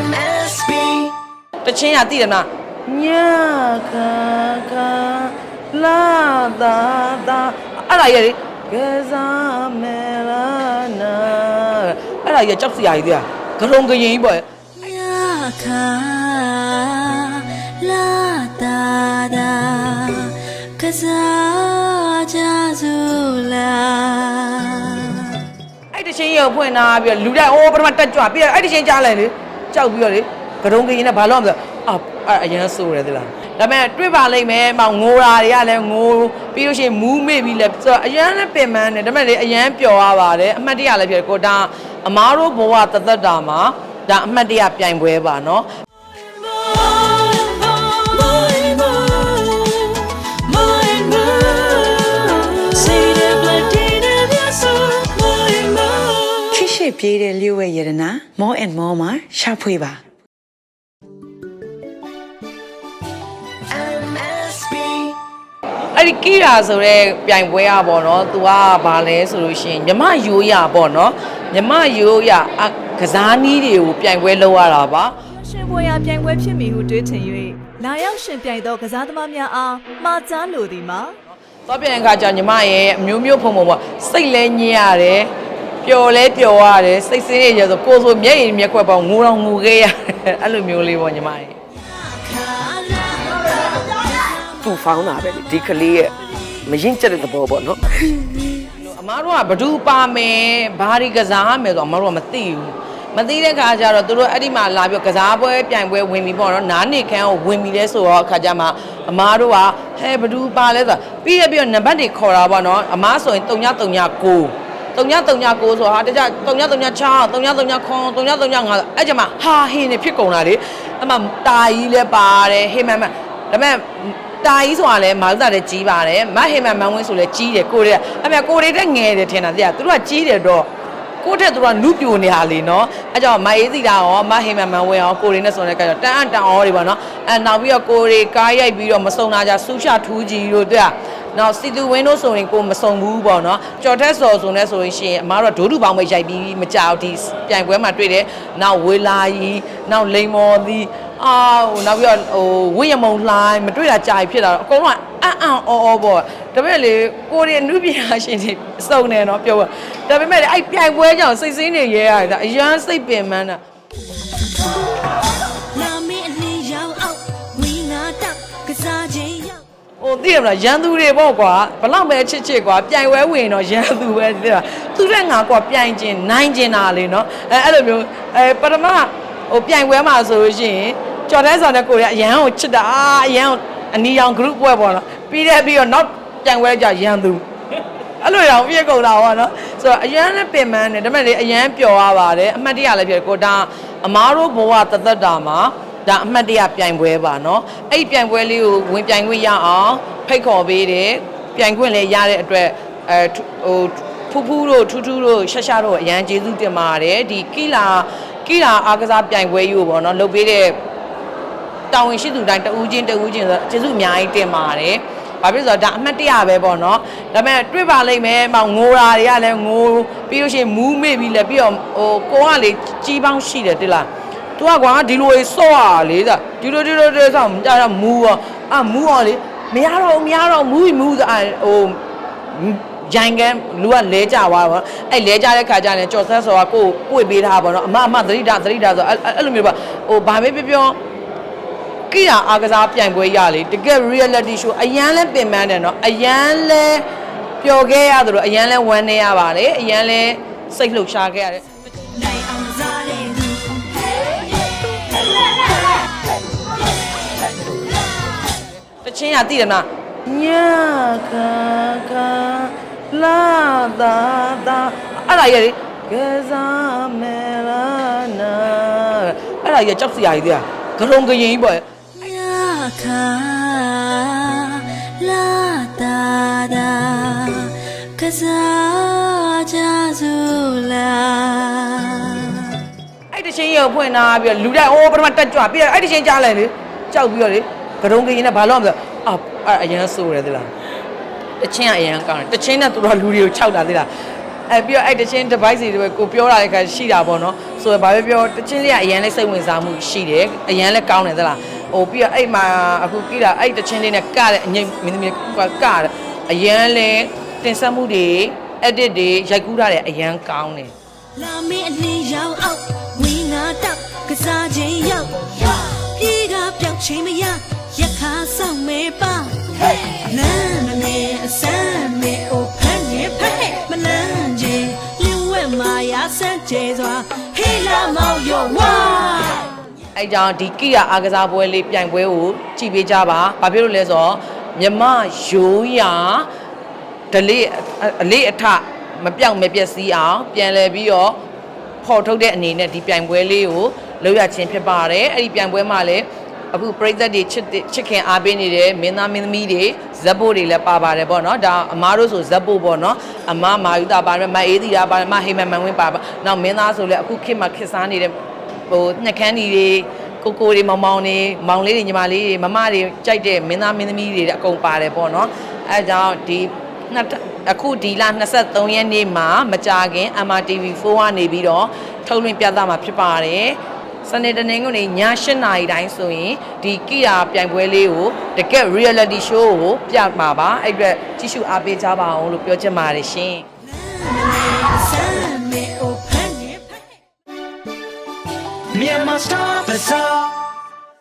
MSB တချင်းရသိတယ်မလားညခါခါလာတာတာအဲ့ဒါကြီးလေကစားမဲလာနာအဲ့ဒါကြီးကြောက်စရာကြီးတရားဂရုံကရင်ကြီးပေါ့ညခါလာတာတာကစားကြစို့လားအဲ့တချင်းရုပ်ဖွင့်လာပြီးတော့လူတိုင်းအိုးပထမတက်ကြွပြီးတော့အဲ့တချင်းကြားလိုက်လေ ကြောက်ပြီးတော့လေဂရုံကရင်နဲ့ဘာလို့မလဲအာအဲ့အရင်ဆိုရတယ်သလားဒါပေမဲ့တွေ့ပါလိမ့်မယ်မောင်ငိုတာတွေကလည်းငိုပြီးလို့ရှိရင်မူးမေ့ပြီးလဲဆိုတော့အရန်လည်းပင်ပန်းတယ်ဒါပေမဲ့လေအရန်ပျော်ရပါတယ်အမှတ်တရလည်းဖြစ်တယ်ကိုဒါအမားတို့ဘဝတသက်တာမှာဒါအမှတ်တရပြိုင်ပွဲပါနော် ပြေးတဲ့လျှို့ဝဲရတနာ more and more မှာရှာဖွေပါ MSB အဲ့ဒီကီရာဆိုတဲ့ပြိုင်ပွဲอ่ะပေါ့နော်။ तू ကဘာလဲဆိုလို့ရှိရင်မြမရိုးရပေါ့နော်။မြမရိုးရအကစားနည်းတွေကိုပြိုင်ပွဲလုပ်ရတာပါ ရှင်ပွဲရာပြိုင်ပွဲဖြစ်မည်ဟုတွေးထင်၍လာရောက်ရှင်ပြိုင်သောကစားသမားများအားမှာကြားလိုသည်မှာ ။သွားပြန်ခါကျညီမရဲ့အမျိုးမျိုးဖုံဖုံပေါ့စိတ်လဲညစ်ရတယ်။ ပျော်လဲပျော်ရတယ်စိတ်ဆင်းရဲရဆိုကိုယ်ဆိုမျက်ရည်မျက်ခွက်ပေါ့ငိုတော့ငိုခဲ့ရတယ်အဲ့လိုမျိုးလေးပေါ့ညီမရဲ့သူ့ဖောင်းတာပဲလေဒီကလေးရဲ့မရင်ကျက်တဲ့သဘောပေါ့နော်အမားတို့ကဘဒူပါမယ်ဘာဒီကစားမယ်ဆိုအမားတို့ကမသိဘူးမသိတဲ့ခါကျတော့သူတို့အဲ့ဒီမှာလာပြီးကစားပွဲပြိုင်ပွဲဝင်ပြီပေါ့နော်နားနေခန်းကိုဝင်ပြီလဲဆိုတော့အခါကျမှအမားတို့ကဟဲဘဒူပါလဲဆိုပြီးရပြီးတော့နံပါတ်တွေခေါ်တာပေါ့နော်အမားဆိုရင်3939 3939ဆိုဟာတကြ3936 3939 3935အဲ့ကျမှဟာဟင်းနေဖြစ်ကုန်တာလေအမှတာကြီးလဲပါတယ်ဟေးမန်မန်ဒါပေမဲ့တာကြီးဆိုတာလဲမာဥတာလည်းကြီးပါတယ်မဟေးမန်မန်ဝင်းဆိုလဲကြီးတယ်ကိုတွေကအဲ့မဲ့ကိုတွေတက်ငယ်တယ်ထင်တာသိရသူတို့ကကြီးတယ်တော့ကိုတက်သူတို့ကနုပြိုနေတာလေနော်အဲ့ကြောင့်မအေးစီတာရောမဟေးမန်မန်ဝင်းရောကိုတွေနဲ့ဆိုတဲ့ကကြတန်အံ့တန်အောတွေပေါ့နော်အဲ့နောက်ပြီးတော့ကိုတွေကားရိုက်ပြီးတော့မစုံတာကြဆူးရှထူးကြီးတို့တွေ့ နောက်စီတူဝင်းတို့ဆိုရင်ကိုမစုံဘူးပေါ့နော်ကြော်ထက်စော်ဆိုနေဆိုရင်ရှင်အမားတို့ဒိုးတူပေါင်းမိတ်ရိုက်ပြီးမကြောက်ဒီပြိုင်ပွဲမှာတွေ့တယ်နောက်ဝေလာကြီးနောက်လိန်မော်သည်အာဟိုနောက်ပြီးတော့ဟိုဝိယမုံလှိုင်းမတွေ့တာကြာပြီဖြစ်တာတော့အကုန်လုံးကအံ့အံ့အောအောပေါ့ဒါပေမဲ့လေကိုရီအနုပညာရှင်တွေစုံနေတော့ပြောပါဒါပေမဲ့လေအဲ့ပြိုင်ပွဲကြောင့်စိတ်စင်းနေရဲရတယ်ဒါအရန်စိတ်ပင်ပန်းတာ ဟိုသိရမလားရန်သူတွေပေါ့ကွာဘလောက်ပဲချစ်ချစ်ကွာပြိုင်ဝဲဝင်တော့ရန်သူပဲသိတာသူတဲ့ငါကွာပြိုင်ကျင်နိုင်ကျင်တာလေနော်အဲအဲ့လိုမျိုးအဲပထမဟိုပြိုင်ပွဲမှာဆိုလို့ရှိရင်ကျော်တဲ့ဆောင်တဲ့ကိုရအရန်ကိုချစ်တာအာအရန်ကိုအနီရောင် group ပွဲပေါ့နော်ပြီးတဲ့ပြီးတော့နောက်ပြိုင်ပွဲကြရန်သူအဲ့လိုရောင်ပြည့်ကုန်တာပေါ့နော်ဆိုတော့အရန်လည်းပင်ပန်းတယ်ဒါပေမဲ့လေအရန်ပျော်ရပါတယ်အမှတ်တရလည်းဖြစ်တယ်ကိုဒါအမားတို့ဘဝတသက်တာမှာ ဒါအမှတ်တရပြိုင်ပွဲပါเนาะအဲ့ဒီပြိုင်ပွဲလေးကိုဝင်ပြိုင်ခွင့်ရအောင်ဖိတ်ခေါ်ပေးတယ်ပြိုင်ခွင့်လည်းရတဲ့အတွက်အဲဟိုဖူးဖူးတို့ထူးထူးတို့ရှက်ရှက်တို့အရန်ကျေးဇူးတင်ပါတယ်ဒီကီလာကီလာအားကစားပြိုင်ပွဲကြီးကိုပေါ့เนาะလုပ်ပေးတဲ့တာဝန်ရှိသူတိုင်းတဦးချင်းတဦးချင်းဆိုတော့ကျေးဇူးအများကြီးတင်ပါတယ်ဘာဖြစ်လို့လဲဆိုတော့ဒါအမှတ်တရပဲပေါ့နော်ဒါပေမဲ့တွေ့ပါလိမ့်မယ်မောင်ငိုတာတွေကလည်းငိုပြီးလို့ရှိရင်မူးမေ့ပြီးလည်းပြီးတော့ဟိုကိုကလေကြီးပေါင်းရှိတယ်တိလား तू ကကွာဒီလိုကြီးစော့ရလေဒါဒီလိုဒီလိုဒီလိုဆောက်မကြတော့မူရောအာမူရောလေမရတော့ဘူးမရတော့မူးမူးဆိုအာဟိုဂျိုင်ကန်လူကလဲကြသွားတော့အဲ့လဲကြတဲ့ခါကျရင်ကြော်ဆက်စောကကိုကိုွေပေးထားပါတော့အမအမသတိတာသတိတာဆိုအဲ့အဲ့လိုမျိုးပါဟိုဘာပဲပြောပြောကိရာအားကစားပြိုင်ပွဲရလေတကယ် reality show အရန်လဲပင်ပန်းတယ်နော်အရန်လဲပျော်ခဲ့ရသလိုအရန်လဲဝမ်းနေရပါတယ်အရန်လဲစိတ်လှုပ်ရှားခဲ့ရတယ် တချင်းရသိတယ်မလားညခါခါလာတာတာအဲ့ဒါကြီးလေကစားမဲလာနာအဲ့ဒါကြီးကြောက်စရာကြီးတရားဂရုံကရင်ကြီးပေါ့ညခါလာတာတာကစားကြစို့လားအဲ့တချင်းရုပ်ဖွင့်လာပြီးတော့လူတိုင်းအိုးပထမတက်ကြွပြီးတော့အဲ့တချင်းကြားလိုက်လေကြောက်ပြီးတော့လေဂရုံကရင်နဲ့ဘာလို့မလဲ အာအဲ့အရန်ဆိုးရတယ်သလားတချင်းကအရန်ကောင်းတယ်တချင်းနဲ့သူတို့လူတွေကိုခြောက်တာသလားအဲပြီးတော့အဲ့တချင်း device တွေကိုပြောတာလည်းခါရှိတာပေါ့နော်ဆိုတော့ဘာပဲပြောတချင်းလေးကအရန်လေးစိတ်ဝင်စားမှုရှိတယ်အရန်လည်းကောင်းတယ်သလားဟိုပြီးတော့အဲ့မှာအခုကြည့်တာအဲ့တချင်းလေးနဲ့ကတဲ့အငိမ့်မင်းသမီးကကအရန်လည်းတင်ဆက်မှုတွေ edit တွေရိုက်ကူးထားတယ်အရန်ကောင်းတယ်လာမင်းအလင်းရောင်အောင်ဝင်းငါတောက်ကစားခြင်းရောက်ပြေးကပြောက်ချင်းမရ ရက်ခါဆောင်မဲပါလမ်းမနေအစမ်းမဲအိုဖန်ရဲ့ဖက်ဟဲ့မလန်းချင်းလင်းဝဲမာယာစမ်းကျဲစွာဟေးလာမောင်ယောဝါအဲ့ကြောင့်ဒီကိရအားကစားပွဲလေးပြိုင်ပွဲကိုကြည့်ပေးကြပါဘာဖြစ်လို့လဲဆိုတော့မြမရိုးရာဒလေးအလေးအထမပြောက်မပြက်စီးအောင်ပြန်လဲပြီးတော့ဖော်ထုတ်တဲ့အနေနဲ့ဒီပြိုင်ပွဲလေးကိုလုပ်ရခြင်းဖြစ်ပါတယ်အဲ့ဒီပြိုင်ပွဲမှာလည်း အခုပရိသတ်တွေချစ်တဲ့ချစ်ခင်အားပေးနေတဲ့မင်းသားမင်းသမီးတွေဇက်ဘိုတွေလည်းပါပါတယ်ပေါ့နော်ဒါအမားတို့ဆိုဇက်ဘိုပေါ့နော်အမမာယူတာပါတယ်မအေးတီတာပါတယ်မဟိမမန်ဝင်းပါပါနောက်မင်းသားဆိုလည်းအခုခေတ်မှာခေတ်စားနေတဲ့ဟိုနှက်ခမ်းဒီတွေကိုကိုတွေမောင်မောင်တွေမောင်လေးတွေညီမလေးတွေမမတွေကြိုက်တဲ့မင်းသားမင်းသမီးတွေအကုန်ပါတယ်ပေါ့နော်အဲဒါကြောင့်ဒီနှစ်အခုဒီလ23ရက်နေ့မှာမကြခင် MRTV4 ကနေပြီးတော့ထုတ်လွှင့်ပြသမှာဖြစ်ပါတယ် စနေတနင်္ဂနွေည8နာရီတိုင်းဆိုရင်ဒီကိယာပြိုင်ပွဲလေးကိုတကက် reality show ကိုပြမှာပါအဲ့အတွက်ကြည့်ရှုအားပေးကြပါအောင်လို့ပြောချင်ပါတယ်ရှင် Send me open, Myanmar Star Bazaar